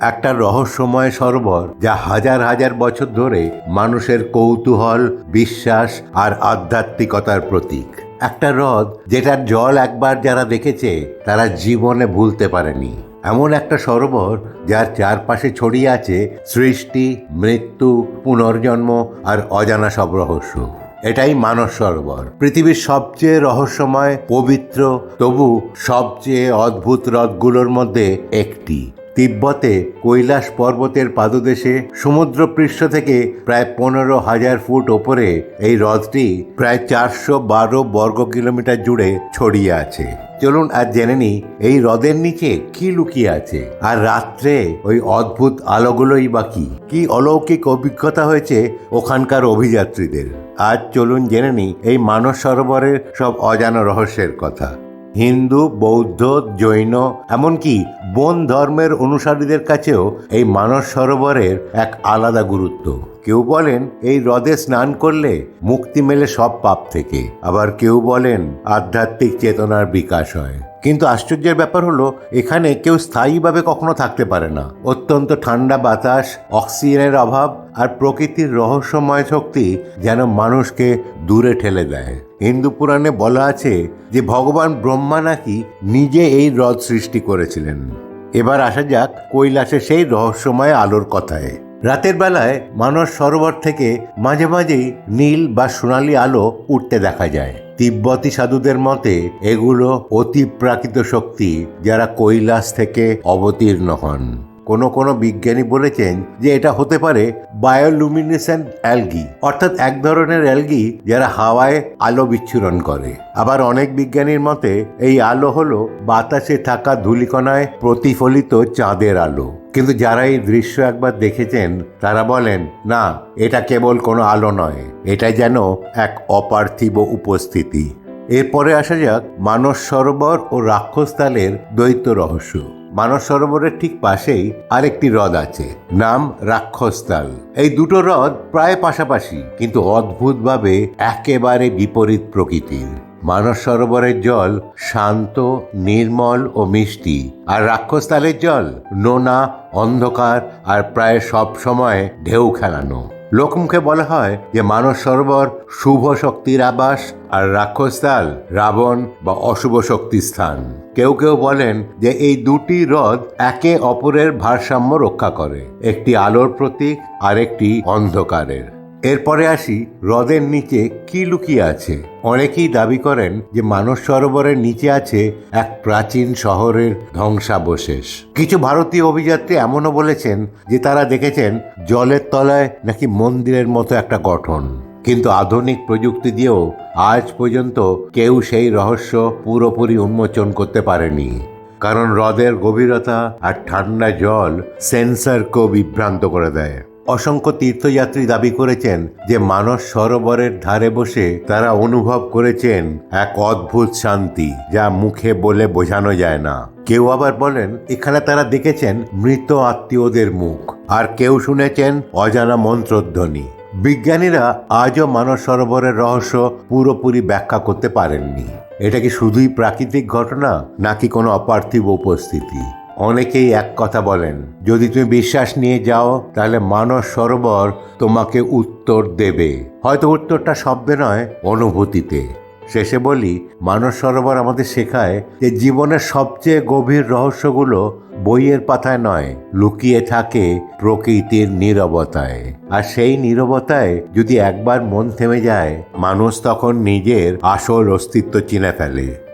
একটা রহস্যময় সরোবর যা হাজার হাজার বছর ধরে মানুষের কৌতূহল, বিশ্বাস আর আধ্যাত্মিকতার প্রতীক। একটা হ্রদ যেটার জল একবার যারা দেখেছে, তারা জীবনে ভুলতে পারেনি। এমন একটা সরোবর যার চারপাশে ছড়িয়ে আছে সৃষ্টি, মৃত্যু, পুনর্জন্ম আর অজানা সব রহস্য। এটাই মানস সরোবর। পৃথিবীর সবচেয়ে রহস্যময়, পবিত্র, তবু সবচেয়ে অদ্ভুত হ্রদগুলোর মধ্যে একটি। তিব্বতে কৈলাস পর্বতের পাদদেশে সমুদ্রপৃষ্ঠ থেকে প্রায় পনেরো হাজার ফুট ওপরে এই হ্রদটি প্রায় চারশো বারো বর্গ কিলোমিটার জুড়ে ছড়িয়ে আছে। চলুন আর জেনে নিই, এই হ্রদের নিচে কি লুকিয়ে আছে? আর রাত্রে ওই অদ্ভুত আলোগুলোই বা কি? কি অলৌকিক অভিজ্ঞতা হয়েছে ওখানকার অভিযাত্রীদের? আজ চলুন জেনে নিই, এই মানস সরোবরের সব অজানা রহস্যের কথা। হিন্দু বৌদ্ধ জৈন এমনকি বন ধর্মের অনুসারীদের কাছেও এই মানস সরোবরের এক আলাদা গুরুত্ব। কেউ বলেন, এই হ্রদে স্নান করলে মুক্তি মেলে সব পাপ থেকে। আবার কেউ বলেন, আধ্যাত্মিক চেতনার বিকাশ হয়। কিন্তু আশ্চর্যের ব্যাপার হলো, এখানে কেউ স্থায়ীভাবে কখনো থাকতে পারে না। অত্যন্ত ঠান্ডা বাতাস, অক্সিজেনের অভাব আর প্রকৃতির রহস্যময় শক্তি যেন মানুষকে দূরে ঠেলে দেয়। হিন্দু পুরাণে বলা আছে যে, ভগবান ব্রহ্মা নাকি নিজে এই হ্রদ সৃষ্টি করেছিলেন। এবার আসা যাক, কৈলাসে সেই রহস্যময় আলোর কথায়। রাতের বেলায় মানস সরোবর থেকে মাঝে মাঝেই নীল বা সোনালি আলো উঠতে দেখা যায়। তিব্বতী সাধুদের মতে, এগুলো অতি প্রাকৃত শক্তি যারা কৈলাস থেকে অবতীর্ণ হন। কোনো কোনো বিজ্ঞানী বলেছেন যে এটা হতে পারে বায়োলুমিনেসেন্ট অ্যালগি, অর্থাৎ এক ধরনের অ্যালগি যারা হাওয়ায় আলো বিচ্ছুরণ করে। আবার অনেক বিজ্ঞানীর মতে, এই আলো হলো বাতাসে থাকা ধূলিকণায় প্রতিফলিত চাঁদের আলো। কিন্তু যারা এই দৃশ্য একবার দেখেছেন, তারা বলেন, না, এটা কেবল কোনো আলো নয়। এটা যেন এক অপার্থিব উপস্থিতি। এরপরে আসা যাক মানস সরোবর ও রাক্ষসতালের দ্বৈত রহস্য। মানস সরোবরের ঠিক পাশেই আরেকটি হ্রদ আছে, নাম রাক্ষসতাল। এই দুটো হ্রদ প্রায় পাশাপাশি, কিন্তু অদ্ভুতভাবে একেবারে বিপরীত প্রকৃতির। মানস সরোবরের জল শান্ত, নির্মল ও মিষ্টি। আর রাক্ষসতালের জল নোনা, অন্ধকার আর প্রায় সব সময় ঢেউ খেলানো। লোকমুখে বলা হয় যে মানস সরোবর শুভ শক্তির আবাস আর রাক্ষসতাল রাবণ বা অশুভ শক্তির স্থান। কেউ কেউ বলেন যে এই দুটি হ্রদ একে অপরের ভারসাম্য রক্ষা করে, একটি আলোর প্রতীক আর একটি অন্ধকারের। এরপরে আসি হ্রদের নিচে কি লুকিয়ে আছে। অনেকেই দাবি করেন যে মানস সরোবরের নিচে আছে এক প্রাচীন শহরের ধ্বংসাবশেষ। কিছু ভারতীয় অভিযাত্রী এমনও বলেছেন যে তারা দেখেছেন জলের তলায় নাকি মন্দিরের মতো একটা গঠন। কিন্তু আধুনিক প্রযুক্তি দিয়েও আজ পর্যন্ত কেউ সেই রহস্য পুরোপুরি উন্মোচন করতে পারেনি। কারণ হ্রদের গভীরতা আর ঠান্ডা জল সেন্সরকেও বিভ্রান্ত করে দেয়। অসংখ্য তীর্থযাত্রী দাবি করেছেন যে মানস সরোবরের ধারে বসে তারা অনুভব করেছেন এক অদ্ভুত শান্তি যা মুখে বলে বোঝানো যায় না। কেউ আবার বলেন, এখানে তারা দেখেছেন মৃত আত্মীয়দের মুখ, আর কেউ শুনেছেন অজানা মন্ত্রধ্বনি। বিজ্ঞানীরা আজও মানস সরোবরের রহস্য পুরোপুরি ব্যাখ্যা করতে পারেননি। এটা কি শুধুই প্রাকৃতিক ঘটনা, নাকি কোনো অপার্থিব উপস্থিতি? অনেকেই এক কথা বলেন, যদি তুমি বিশ্বাস নিয়ে যাও, তাহলে মানস সরোবর তোমাকে উত্তর দেবে। হয়তো উত্তরটা শব্দে নয়, অনুভূতিতে। শেষে বলি মানস সরোবর আমাদের শেখায় যে জীবনের সবচেয়ে গভীর রহস্যগুলো বইয়ের পাতায় নয়, লুকিয়ে থাকে প্রকৃতির নীরবতায়। আর সেই নীরবতায় যদি একবার মন থেমে যায়, মানুষ তখন নিজের আসল অস্তিত্ব চিনে ফেলে।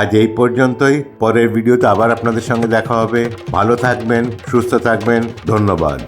আজ এই পর্যন্তই। পরের ভিডিওতে আবার আপনাদের সঙ্গে দেখা হবে। ভালো থাকবেন, সুস্থ থাকবেন। ধন্যবাদ।